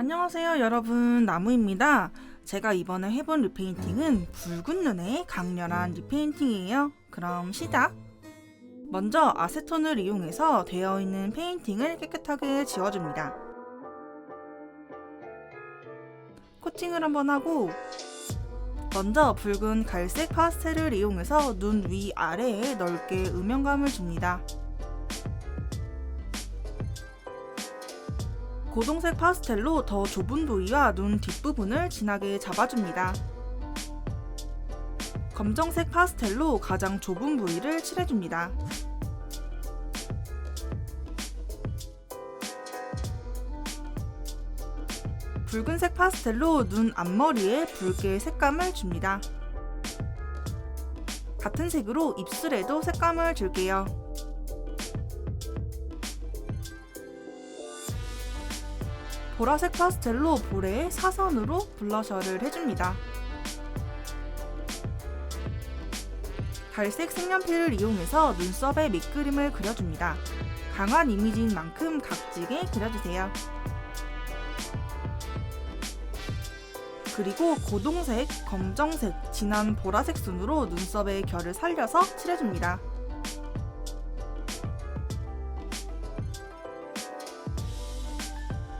안녕하세요 여러분. 나무입니다. 제가 이번에 해본 리페인팅은 붉은 눈의 강렬한 리페인팅이에요. 그럼 시작! 먼저 아세톤을 이용해서 되어 있는 페인팅을 깨끗하게 지워줍니다. 코팅을 한번 하고 먼저 붉은 갈색 파스텔을 이용해서 눈 위아래에 넓게 음영감을 줍니다 고동색 파스텔로 더 좁은 부위와 눈 뒷부분을 진하게 잡아줍니다. 검정색 파스텔로 가장 좁은 부위를 칠해줍니다. 붉은색 파스텔로 눈 앞머리에 붉게 색감을 줍니다. 같은 색으로 입술에도 색감을 줄게요. 보라색 파스텔로 볼에 사선으로 블러셔를 해줍니다. 갈색 색연필을 이용해서 눈썹에 밑그림을 그려줍니다. 강한 이미지인 만큼 각지게 그려주세요. 그리고 고동색, 검정색, 진한 보라색 순으로 눈썹의 결을 살려서 칠해줍니다.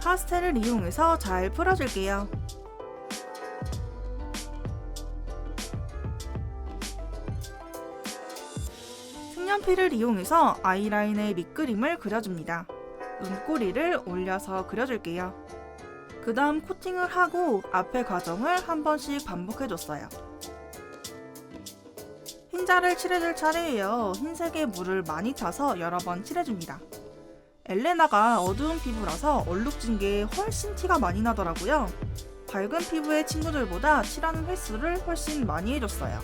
파스텔을 이용해서 잘 풀어줄게요. 색연필을 이용해서 아이라인의 밑그림을 그려줍니다. 눈꼬리를 올려서 그려줄게요. 그 다음 코팅을 하고 앞의 과정을 한 번씩 반복해줬어요. 흰자를 칠해줄 차례예요. 흰색의 물을 많이 타서 여러 번 칠해줍니다. 엘레나가 어두운 피부라서 얼룩진 게 훨씬 티가 많이 나더라고요. 밝은 피부의 친구들보다 칠하는 횟수를 훨씬 많이 해줬어요.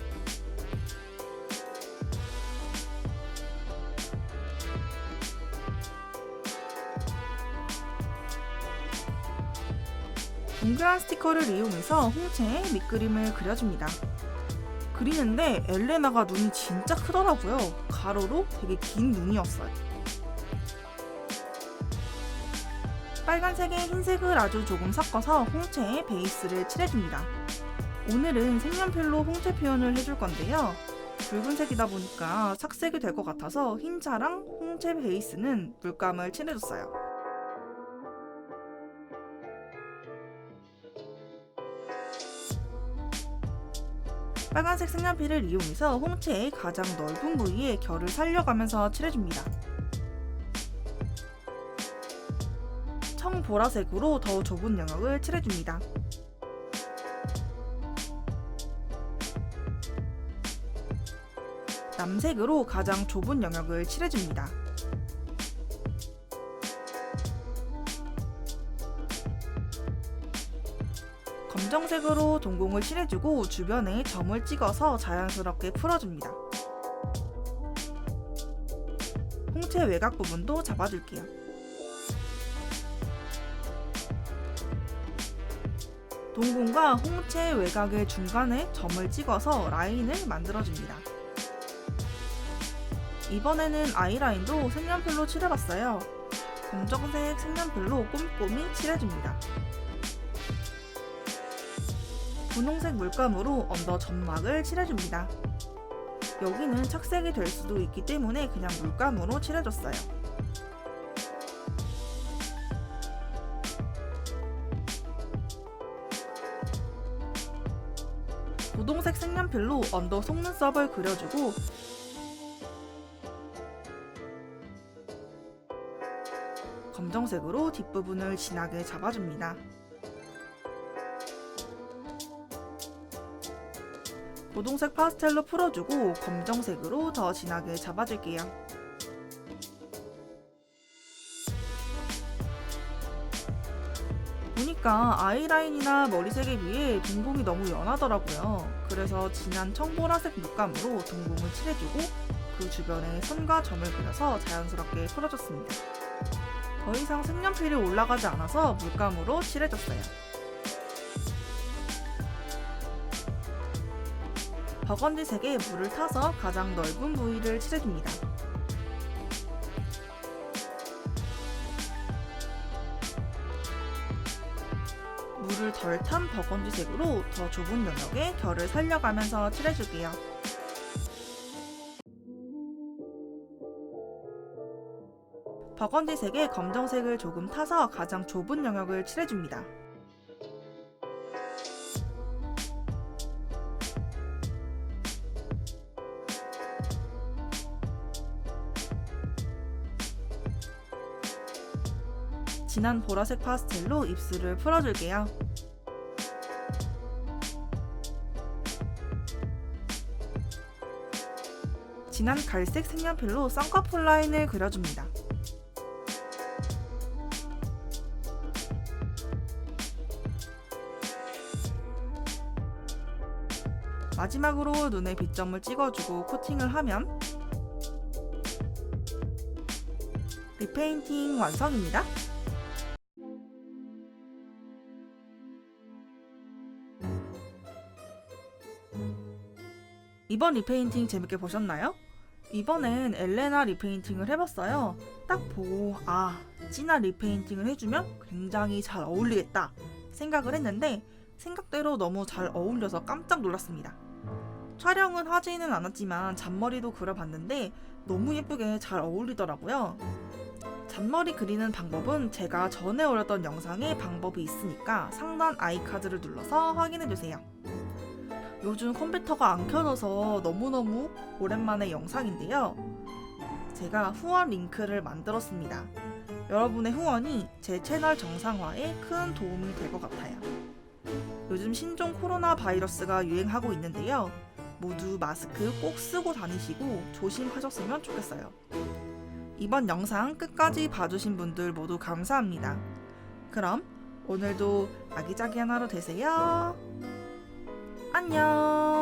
동그란 스티커를 이용해서 홍채에 밑그림을 그려줍니다. 그리는데 엘레나가 눈이 진짜 크더라고요. 가로로 되게 긴 눈이었어요. 빨간색에 흰색을 아주 조금 섞어서 홍채에 베이스를 칠해줍니다. 오늘은 색연필로 홍채 표현을 해줄 건데요. 붉은색이다 보니까 착색이 될 것 같아서 흰자랑 홍채 베이스는 물감을 칠해줬어요. 빨간색 색연필을 이용해서 홍채의 가장 넓은 부위에 결을 살려가면서 칠해줍니다. 청 보라색으로 더 좁은 영역을 칠해줍니다. 남색으로 가장 좁은 영역을 칠해줍니다. 검정색으로 동공을 칠해주고 주변에 점을 찍어서 자연스럽게 풀어줍니다. 홍채 외곽 부분도 잡아줄게요. 동공과 홍채 외곽의 중간에 점을 찍어서 라인을 만들어줍니다. 이번에는 아이라인도 색연필로 칠해봤어요. 검정색 색연필로 꼼꼼히 칠해줍니다. 분홍색 물감으로 언더 점막을 칠해줍니다. 여기는 착색이 될 수도 있기 때문에 그냥 물감으로 칠해줬어요. 색 색연필로 언더 속눈썹을 그려주고 검정색으로 뒷부분을 진하게 잡아줍니다. 고동색 파스텔로 풀어주고 검정색으로 더 진하게 잡아줄게요. 보니까 아이라인이나 머리색에 비해 동공이 너무 연하더라고요. 그래서 진한 청보라색 물감으로 동공을 칠해주고 그 주변에 선과 점을 그려서 자연스럽게 풀어줬습니다. 더 이상 색연필이 올라가지 않아서 물감으로 칠해줬어요. 버건디색에 물을 타서 가장 넓은 부위를 칠해줍니다. 물을 덜 탄 버건디색으로 더 좁은 영역에 결을 살려가면서 칠해줄게요. 버건디색에 검정색을 조금 타서 가장 좁은 영역을 칠해줍니다. 진한 보라색 파스텔로 입술을 풀어줄게요. 진한 갈색 색연필로 쌍꺼풀 라인을 그려줍니다. 마지막으로 눈에 빗점을 찍어주고 코팅을 하면 리페인팅 완성입니다. 이번 리페인팅 재밌게 보셨나요? 이번엔 엘레나 리페인팅을 해봤어요. 딱 보고 아 진한 리페인팅을 해주면 굉장히 잘 어울리겠다 생각을 했는데 생각대로 너무 잘 어울려서 깜짝 놀랐습니다. 촬영은 하지는 않았지만 잔머리도 그려봤는데 너무 예쁘게 잘 어울리더라고요. 잔머리 그리는 방법은 제가 전에 올렸던 영상에 방법이 있으니까 상단 아이카드를 눌러서 확인해 주세요. 요즘 컴퓨터가 안 켜져서 너무너무 오랜만에 영상인데요. 제가 후원 링크를 만들었습니다. 여러분의 후원이 제 채널 정상화에 큰 도움이 될 것 같아요. 요즘 신종 코로나 바이러스가 유행하고 있는데요. 모두 마스크 꼭 쓰고 다니시고 조심하셨으면 좋겠어요. 이번 영상 끝까지 봐주신 분들 모두 감사합니다. 그럼 오늘도 아기자기한 하루 되세요. 안녕.